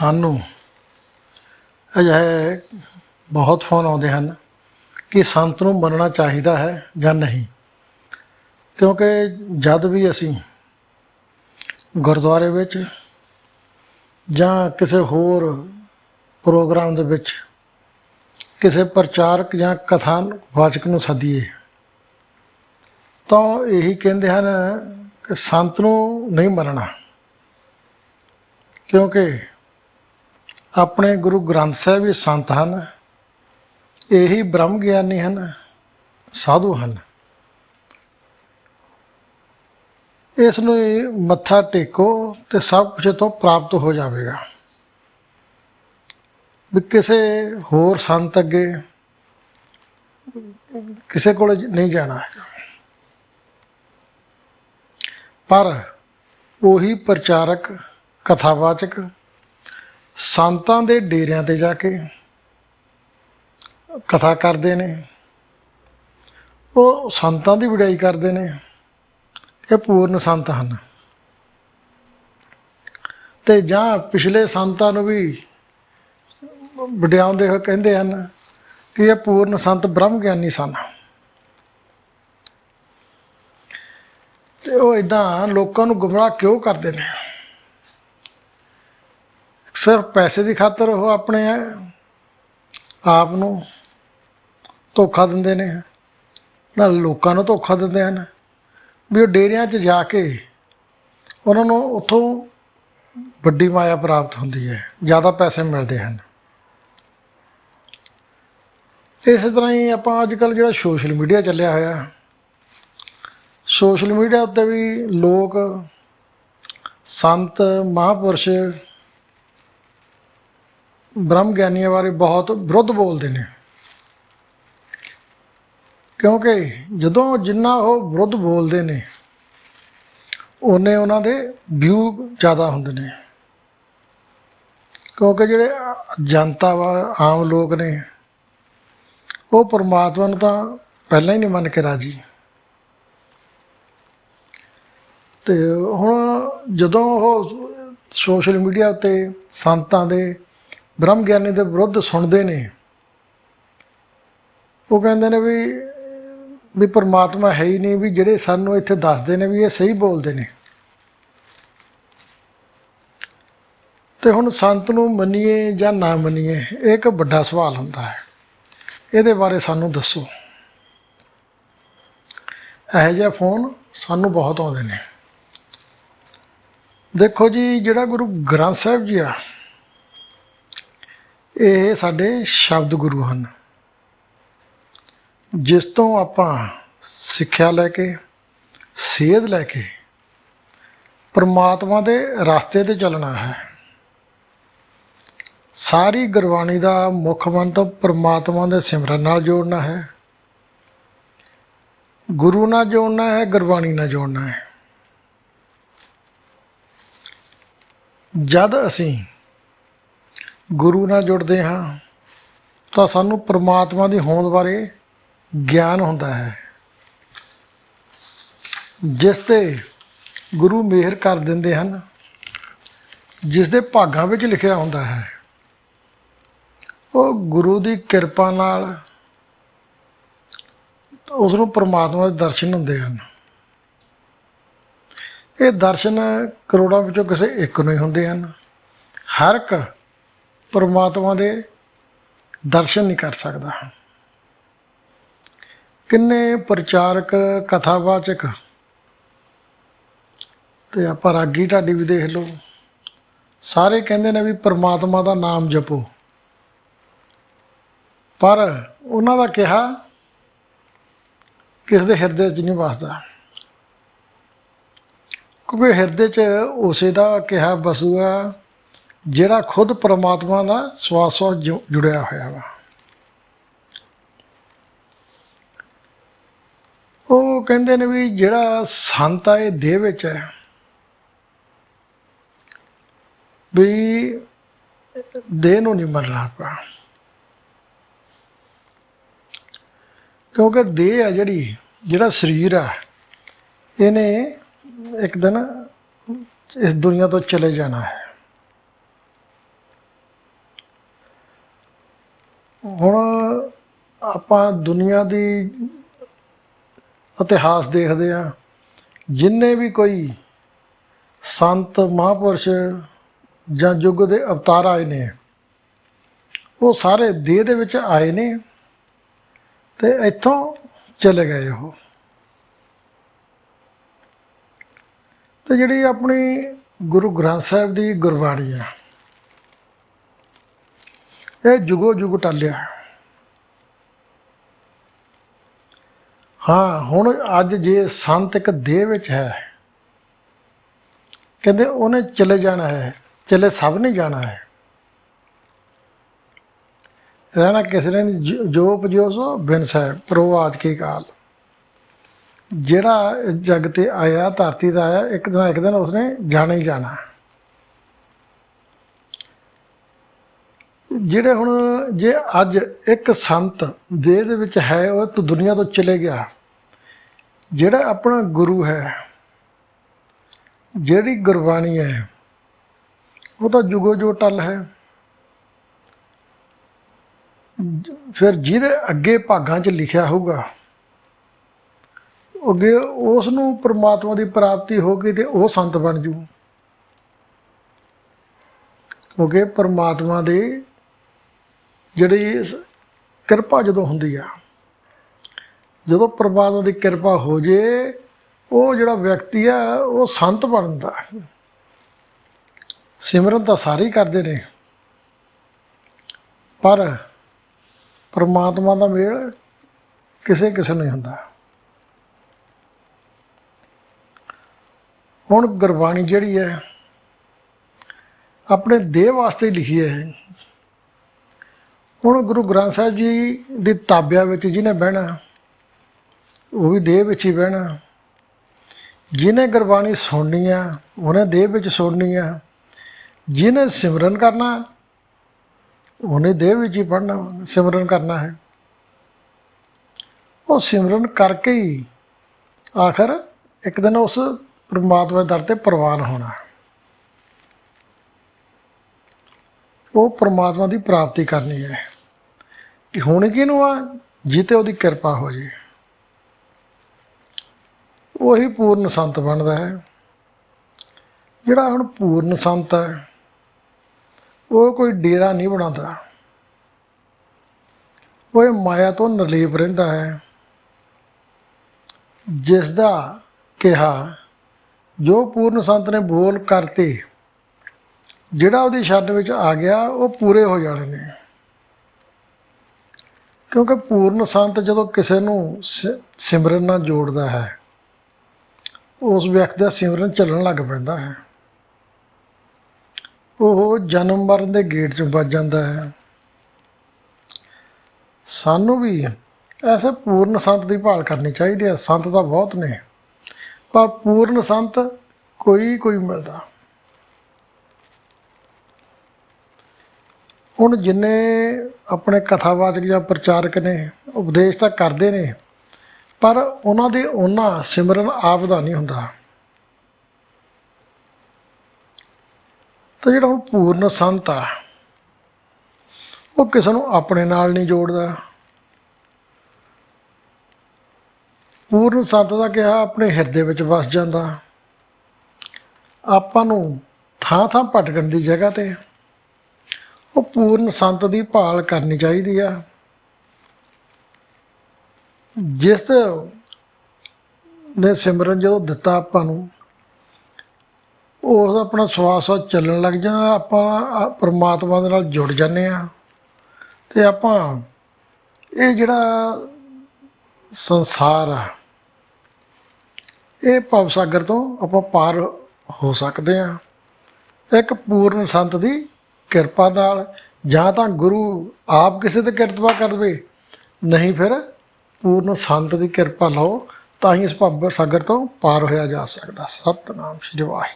ਸਾਨੂੰ ਅਜਿਹੇ ਬਹੁਤ ਫੋਨ ਆਉਂਦੇ ਹਨ ਕਿ ਸੰਤ ਨੂੰ ਮੰਨਣਾ ਚਾਹੀਦਾ ਹੈ ਜਾਂ ਨਹੀਂ। ਕਿਉਂਕਿ ਜਦ ਵੀ ਅਸੀਂ ਗੁਰਦੁਆਰੇ ਵਿੱਚ ਜਾਂ ਕਿਸੇ ਹੋਰ ਪ੍ਰੋਗਰਾਮ ਦੇ ਵਿੱਚ ਕਿਸੇ ਪ੍ਰਚਾਰਕ ਜਾਂ ਕਥਾਵਾਚਕ ਨੂੰ ਸੱਦੀਏ, ਤਾਂ ਉਹ ਇਹੀ ਕਹਿੰਦੇ ਹਨ ਕਿ ਸੰਤ ਨੂੰ ਨਹੀਂ ਮੰਨਣਾ। ਕਿਉਂਕਿ ਆਪਣੇ ਗੁਰੂ ਗ੍ਰੰਥ ਸਾਹਿਬ ਵੀ ਸੰਤ ਹਨ। ਇਹੀ ਬ੍ਰਹਮ ਗਿਆਨੀ ਹਨ, ਸਾਧੂ ਹਨ। ਇਸ ਨੂੰ ਮੱਥਾ ਟੇਕੋ ਤੇ ਸਭ ਕੁਝ ਤੋਂ ਪ੍ਰਾਪਤ ਹੋ ਜਾਵੇਗਾ। ਵੀ ਕਿਸੇ ਹੋਰ ਸੰਤ ਅੱਗੇ ਕਿਸੇ ਕੋਲ ਨਹੀਂ ਜਾਣਾ ਹੈ। ਪਰ ਉਹੀ ਪ੍ਰਚਾਰਕ, ਕਥਾਵਾਚਕ ਸੰਤਾਂ ਦੇ ਡੇਰਿਆਂ ਤੇ ਜਾ ਕੇ ਕਥਾ ਕਰਦੇ ਨੇ। ਉਹ ਸੰਤਾਂ ਦੀ ਵਿੜਾਈ ਕਰਦੇ ਨੇ। ਇਹ ਪੂਰਨ ਸੰਤ ਹਨ। ਤੇ ਜਾਂ ਪਿਛਲੇ ਸੰਤਾਂ ਨੂੰ ਵੀ ਵਡਿਆਉਂਦੇ ਹੋਏ ਕਹਿੰਦੇ ਹਨ ਕਿ ਇਹ ਪੂਰਨ ਸੰਤ ਬ੍ਰਹਮ ਗਿਆਨੀ ਸਨ। ਤੇ ਉਹ ਇਦਾਂ ਲੋਕਾਂ ਨੂੰ ਗੁੰਮਰਾਹ ਕਿਉਂ ਕਰਦੇ ਨੇ? ਸਿਰਫ ਪੈਸੇ ਦੀ ਖਾਤਰ ਉਹ ਆਪਣੇ ਆਪ ਨੂੰ ਧੋਖਾ ਦਿੰਦੇ ਨੇ। ਨਾਲ ਲੋਕਾਂ ਨੂੰ ਧੋਖਾ ਦਿੰਦੇ ਹਨ। ਵੀ ਉਹ ਡੇਰਿਆਂ 'ਚ ਜਾ ਕੇ ਉਹਨਾਂ ਨੂੰ ਉੱਥੋਂ ਵੱਡੀ ਮਾਇਆ ਪ੍ਰਾਪਤ ਹੁੰਦੀ ਹੈ। ਜ਼ਿਆਦਾ ਪੈਸੇ ਮਿਲਦੇ ਹਨ। ਇਸ ਤਰ੍ਹਾਂ ਹੀ ਆਪਾਂ ਅੱਜ ਕੱਲ ਜਿਹੜਾ ਸੋਸ਼ਲ ਮੀਡੀਆ ਚੱਲਿਆ ਹੋਇਆ, ਸੋਸ਼ਲ ਮੀਡੀਆ ਉੱਤੇ ਵੀ ਲੋਕ, ਸੰਤ, ਮਹਾਪੁਰਸ਼ ਬ੍ਰਹਮ ਗਿਆਨੀਆਂ ਬਾਰੇ ਬਹੁਤ ਵਿਰੁੱਧ ਬੋਲਦੇ ਨੇ। ਕਿਉਂਕਿ ਜਦੋਂ ਜਿੰਨਾ ਉਹ ਵਿਰੁੱਧ ਬੋਲਦੇ ਨੇ, ਉਹਨੇ ਉਹਨਾਂ ਦੇ ਵਿਊ ਜ਼ਿਆਦਾ ਹੁੰਦੇ ਨੇ। ਕਿਉਂਕਿ ਜਿਹੜੇ ਜਨਤਾ ਵਾ, ਆਮ ਲੋਕ ਨੇ, ਉਹ ਪਰਮਾਤਮਾ ਨੂੰ ਤਾਂ ਪਹਿਲਾਂ ਹੀ ਨਹੀਂ ਮੰਨ ਕੇ ਰਾਜੀ। ਤੇ ਹੁਣ ਜਦੋਂ ਉਹ ਸੋਸ਼ਲ ਮੀਡੀਆ ਉੱਤੇ ਸੰਤਾਂ ਦੇ ਬ੍ਰਹਮ ਗਿਆਨੀ ਦੇ ਵਿਰੁੱਧ ਸੁਣਦੇ ਨੇ। ਉਹ ਕਹਿੰਦੇ ਨੇ ਵੀ ਵੀ ਪਰਮਾਤਮਾ ਹੈ ਹੀ ਨਹੀਂ, ਵੀ ਜਿਹੜੇ ਸਾਨੂੰ ਇੱਥੇ ਦੱਸਦੇ ਨੇ ਵੀ ਇਹ ਸਹੀ ਬੋਲਦੇ ਨੇ। ਤੇ ਹੁਣ ਸੰਤ ਨੂੰ ਮੰਨੀਏ ਜਾਂ ਨਾ ਮੰਨੀਏ, ਇਹ ਇੱਕ ਵੱਡਾ ਸਵਾਲ ਹੁੰਦਾ ਹੈ। ਇਹਦੇ ਬਾਰੇ ਸਾਨੂੰ ਦੱਸੋ। ਇਹੋ ਜਿਹਾ ਫੋਨ ਸਾਨੂੰ ਬਹੁਤ ਆਉਂਦੇ ਨੇ। ਦੇਖੋ ਜੀ, ਜਿਹੜਾ ਗੁਰੂ ਗ੍ਰੰਥ ਸਾਹਿਬ ਜੀ ਆ ਇਹ ਸਾਡੇ ਸ਼ਬਦ ਗੁਰੂ ਹਨ। ਜਿਸ ਤੋਂ ਆਪਾਂ ਸਿੱਖਿਆ ਲੈ ਕੇ, ਸੇਧ ਲੈ ਕੇ, ਪਰਮਾਤਮਾ ਦੇ ਰਸਤੇ ਤੇ ਚੱਲਣਾ ਹੈ। ਸਾਰੀ ਗੁਰਬਾਣੀ ਦਾ ਮੁੱਖ ਮੰਤਵ ਪਰਮਾਤਮਾ ਦੇ ਸਿਮਰਨ ਨਾਲ ਜੋੜਨਾ ਹੈ। ਗੁਰੂ ਨਾਲ ਜੋੜਨਾ ਹੈ, ਗੁਰਬਾਣੀ ਨਾਲ ਜੋੜਨਾ ਹੈ। ਜਦ ਅਸੀਂ ਗੁਰੂ ਨਾਲ ਜੁੜਦੇ ਹਾਂ, ਤਾਂ ਸਾਨੂੰ ਪਰਮਾਤਮਾ ਦੀ ਹੋਂਦ ਬਾਰੇ ਗਿਆਨ ਹੁੰਦਾ ਹੈ। ਜਿਸ ਤੇ ਗੁਰੂ ਮਿਹਰ ਕਰ ਦਿੰਦੇ ਹਨ, ਜਿਸ ਦੇ ਭਾਗਾਂ ਵਿੱਚ ਲਿਖਿਆ ਹੁੰਦਾ ਹੈ, ਉਹ ਗੁਰੂ ਦੀ ਕਿਰਪਾ ਨਾਲ ਉਸ ਨੂੰ ਪਰਮਾਤਮਾ ਦੇ ਦਰਸ਼ਨ ਹੁੰਦੇ ਹਨ। ਇਹ ਦਰਸ਼ਨ ਕਰੋੜਾਂ ਵਿੱਚੋਂ ਕਿਸੇ ਇੱਕ ਨੂੰ ਹੀ ਹੁੰਦੇ ਹਨ। ਹਰ ਇੱਕ ਪਰਮਾਤਮਾ ਦੇ ਦਰਸ਼ਨ ਨਹੀਂ ਕਰ ਸਕਦਾ। ਕਿੰਨੇ ਪ੍ਰਚਾਰਕ, ਕਥਾਵਾਚਕ ਤੇ ਆਪਾਂ ਰਾਗੀ ਢਾਡੀ ਵੀ ਦੇਖ ਲਓ। ਸਾਰੇ ਕਹਿੰਦੇ ਨੇ ਵੀ ਪਰਮਾਤਮਾ ਦਾ ਨਾਮ ਜਪੋ। ਪਰ ਉਹਨਾਂ ਦਾ ਕਿਹਾ ਕਿਸ ਦੇ ਹਿਰਦੇ 'ਚ ਨਹੀਂ ਵਸਦਾ। ਕਿਉਂਕਿ ਹਿਰਦੇ 'ਚ ਉਸੇ ਦਾ ਕਿਹਾ ਬਸੂਆ ਜਿਹੜਾ ਖੁਦ ਪਰਮਾਤਮਾ ਦਾ ਸਵਾਸ ਸਵਾਸ ਜੁ- ਜੁੜਿਆ ਹੋਇਆ ਵਾ। ਉਹ ਕਹਿੰਦੇ ਨੇ ਵੀ ਜਿਹੜਾ ਸੰਤ ਆ, ਇਹ ਦੇਹ ਵਿੱਚ ਹੈ। ਵੀ ਦੇਹ ਨੂੰ ਨਹੀਂ ਮਰਨਾ ਆਪਾਂ। ਕਿਉਂਕਿ ਦੇਹ ਆ ਜਿਹੜੀ, ਜਿਹੜਾ ਸਰੀਰ ਆ, ਇਹਨੇ ਇੱਕ ਦਿਨ ਇਸ ਦੁਨੀਆ ਤੋਂ ਚਲੇ ਜਾਣਾ ਹੈ। ਹੁਣ ਆਪਾਂ ਦੁਨੀਆ ਦੀ ਇਤਿਹਾਸ ਦੇਖਦੇ ਆ ਜਿੰਨੇ ਵੀ ਕੋਈ ਸੰਤ, ਮਹਾਪੁਰਸ਼ ਜਾਂ ਯੁੱਗ ਦੇ ਅਵਤਾਰ ਆਏ ਨੇ, ਉਹ ਸਾਰੇ ਦੇਹ ਦੇ ਵਿੱਚ ਆਏ ਨੇ ਤੇ ਇੱਥੋਂ ਚਲੇ ਗਏ ਉਹ। ਤੇ ਜਿਹੜੀ ਆਪਣੀ ਗੁਰੂ ਗ੍ਰੰਥ ਸਾਹਿਬ ਦੀ ਗੁਰਬਾਣੀ ਆ ਇਹ ਜੁਗੋ ਜੁਗ ਟੱਲਿਆ। ਹਾਂ ਹੁਣ ਅੱਜ ਜੇ ਸੰਤ ਇੱਕ ਦੇਹ ਵਿੱਚ ਹੈ ਕਹਿੰਦੇ ਉਹਨੇ ਚਲੇ ਜਾਣਾ ਹੈ ਚਲੇ ਸਭ ਨੇ ਜਾਣਾ ਹੈ। ਰਹਿਣਾ ਕਿਸੇ ਨੇ ਨਹੀਂ, ਜੋ- ਜੋ ਸੋ ਬਿਨ ਸਾਹਿਬ ਪ੍ਰੋ ਆਜ ਕੀ ਕਾਲ। ਜਿਹੜਾ ਇਸ ਜਗ ਤੇ ਆਇਆ ਧਰਤੀ ਦਾ ਆਇਆ ਇੱਕ ਦਿਨ ਇੱਕ ਦਿਨ ਉਸਨੇ ਜਾਣਾ ਹੀ ਜਾਣਾ। ਜਿਹੜੇ ਹੁਣ ਜੇ ਅੱਜ ਇੱਕ ਸੰਤ ਦੇਹ ਦੇ ਵਿੱਚ ਹੈ, ਉਹ ਤੋਂ ਦੁਨੀਆ ਤੋਂ ਚਲੇ ਗਿਆ। ਜਿਹੜਾ ਆਪਣਾ ਗੁਰੂ ਹੈ, ਜਿਹੜੀ ਗੁਰਬਾਣੀ ਹੈ, ਉਹ ਤਾਂ ਜੁਗੋ ਜੋ ਟਲ ਹੈ। ਫਿਰ ਜਿਹਦੇ ਅੱਗੇ ਭਾਗਾਂ 'ਚ ਲਿਖਿਆ ਹੋਊਗਾ ਅੱਗੇ ਉਸ ਨੂੰ ਪ੍ਰਮਾਤਮਾ ਦੀ ਪ੍ਰਾਪਤੀ ਹੋ ਗਈ ਤੇ ਉਹ ਸੰਤ ਬਣ ਜੂ। ਕਿਉਂਕਿ ਪ੍ਰਮਾਤਮਾ ਦੀ ਜਿਹੜੀ ਕਿਰਪਾ ਜਦੋਂ ਹੁੰਦੀ ਆ, ਜਦੋਂ ਪ੍ਰਮਾਤਮਾ ਦੀ ਕਿਰਪਾ ਹੋ ਜੇ, ਉਹ ਜਿਹੜਾ ਵਿਅਕਤੀ ਆ, ਉਹ ਸੰਤ ਬਣਦਾ। ਸਿਮਰਨ ਤਾਂ ਸਾਰੇ ਹੀ ਕਰਦੇ ਨੇ। ਪਰ ਪ੍ਰਮਾਤਮਾ ਦਾ ਮੇਲ ਕਿਸੇ ਕਿਸੇ ਨੂੰ ਨਹੀਂ ਹੁੰਦਾ। ਹੁਣ ਗੁਰਬਾਣੀ ਜਿਹੜੀ ਹੈ, ਆਪਣੇ ਦੇਹ ਵਾਸਤੇ ਲਿਖੀ ਹੈ। ਹੁਣ ਗੁਰੂ ਗ੍ਰੰਥ ਸਾਹਿਬ ਜੀ ਦੀ ਤਾਬਿਆ ਵਿੱਚ ਜਿਹਨੇ ਬਹਿਣਾ, ਉਹ ਵੀ ਦੇਹ ਵਿੱਚ ਹੀ ਬਹਿਣਾ। ਜਿਹਨੇ ਗੁਰਬਾਣੀ ਸੁਣਨੀ ਆ, ਉਹਨੇ ਦੇਹ ਵਿੱਚ ਸੁਣਨੀ ਆ। ਜਿਹਨੇ ਸਿਮਰਨ ਕਰਨਾ, ਉਹਨੇ ਦੇਹ ਵਿੱਚ ਹੀ ਪੜਨਾ ਸਿਮਰਨ ਕਰਨਾ ਹੈ। ਉਹ ਸਿਮਰਨ ਕਰਕੇ ਹੀ ਆਖਰ ਇੱਕ ਦਿਨ ਉਸ ਪਰਮਾਤਮਾ ਦੇ ਦਰ ਤੇ ਪ੍ਰਵਾਨ ਹੋਣਾ। ਉਹ ਪਰਮਾਤਮਾ ਦੀ ਪ੍ਰਾਪਤੀ ਕਰਨੀ ਹੈ। ਕਿ ਹੁਣ ਕਿਹਨੂੰ ਆ? ਜਿੱਤੇ ਉਹਦੀ ਕਿਰਪਾ ਹੋ ਜੇ। ਉਹੀ ਪੂਰਨ ਸੰਤ ਬਣਦਾ ਹੈ। ਜਿਹੜਾ ਹੁਣ ਪੂਰਨ ਸੰਤ ਹੈ, ਉਹ ਕੋਈ ਡੇਰਾ ਨਹੀਂ ਬਣਾਉਂਦਾ। ਉਹ ਇਹ ਮਾਇਆ ਤੋਂ ਨਿਰਲੇਪ ਰਹਿੰਦਾ ਹੈ। ਜਿਸ ਦਾ ਕਿਹਾ, ਜੋ ਪੂਰਨ ਸੰਤ ਨੇ ਬੋਲ ਕਰਤੇ, ਜਿਹੜਾ ਉਹਦੀ ਸ਼ਰਨ ਵਿੱਚ ਆ ਗਿਆ, ਉਹ ਪੂਰੇ ਹੋ ਜਾਣੇ ਨੇ। ਕਿਉਂਕਿ ਪੂਰਨ ਸੰਤ ਜਦੋਂ ਕਿਸੇ ਨੂੰ ਸਿ- ਸਿਮਰਨ ਨਾਲ ਜੋੜਦਾ ਹੈ, ਉਸ ਵਿਅਕਤੀ ਦਾ ਸਿਮਰਨ ਚੱਲਣ ਲੱਗ ਪੈਂਦਾ ਹੈ। ਉਹ ਜਨਮ ਮਰਨ ਦੇ ਗੇਟ 'ਚੋਂ ਵੱਜ ਜਾਂਦਾ ਹੈ। ਸਾਨੂੰ ਵੀ ਐਸੇ ਪੂਰਨ ਸੰਤ ਦੀ ਭਾਲ ਕਰਨੀ ਚਾਹੀਦੀ ਹੈ। ਸੰਤ ਤਾਂ ਬਹੁਤ ਨੇ, ਪਰ ਪੂਰਨ ਸੰਤ ਕੋਈ ਕੋਈ ਮਿਲਦਾ। ਹੁਣ ਜਿੰਨੇ ਆਪਣੇ ਕਥਾਵਾਚਕ ਜਾਂ ਪ੍ਰਚਾਰਕ ਨੇ, ਉਪਦੇਸ਼ ਤਾਂ ਕਰਦੇ ਨੇ, ਪਰ ਉਹਨਾਂ ਦੇ ਉਹਨਾਂ ਸਿਮਰਨ ਆਪ ਦਾ ਨਹੀਂ ਹੁੰਦਾ। ਤਾਂ ਜਿਹੜਾ ਹੁਣ ਪੂਰਨ ਸੰਤ ਆ, ਉਹ ਕਿਸੇ ਨੂੰ ਆਪਣੇ ਨਾਲ ਨਹੀਂ ਜੋੜਦਾ। ਪੂਰਨ ਸੰਤ ਦਾ ਕਿਹਾ, ਆਪਣੇ ਹਿਰਦੇ ਵਿੱਚ ਵਸ ਜਾਂਦਾ। ਆਪਾਂ ਨੂੰ ਥਾਂ ਥਾਂ ਭਟਕਣ ਦੀ ਜਗ੍ਹਾ ਤੇ ਉਹ ਪੂਰਨ ਸੰਤ ਦੀ ਭਾਲ ਕਰਨੀ ਚਾਹੀਦੀ ਆ। ਜਿਸ ਨੇ ਸਿਮਰਨ ਜਦੋਂ ਦਿੱਤਾ ਆਪਾਂ ਨੂੰ ਉਸ ਆਪਣਾ ਸਵਾਸ ਸਵਾਸ ਚੱਲਣ ਲੱਗ ਜਾਂਦਾ, ਆਪਾਂ ਪਰਮਾਤਮਾ ਦੇ ਨਾਲ ਜੁੜ ਜਾਂਦੇ ਆ। ਤੇ ਆਪਾਂ ਇਹ ਜਿਹੜਾ ਸੰਸਾਰ ਆ, ਇਹ ਭਵ ਸਾਗਰ ਤੋਂ ਆਪਾਂ ਪਾਰ ਹੋ ਸਕਦੇ ਆ। ਇੱਕ ਪੂਰਨ ਸੰਤ ਦੀ ਕਿਰਪਾ ਨਾਲ, ਜਾਂ ਤਾਂ ਗੁਰੂ ਆਪ ਕਿਸੇ ਤੇ ਕਿਰਪਾ ਕਰਵੇ ਨਹੀਂ ਫਿਰ ਪੂਰਨ ਸੰਤ ਦੀ ਕਿਰਪਾ ਲਓ, ਤਾਂ ਹੀ ਇਸ ਭਵ ਸਾਗਰ ਤੋਂ ਪਾਰ ਹੋਇਆ ਜਾ ਸਕਦਾ। ਸਤਨਾਮ ਸ਼੍ਰੀ ਵਾਹਿਗੁਰੂ।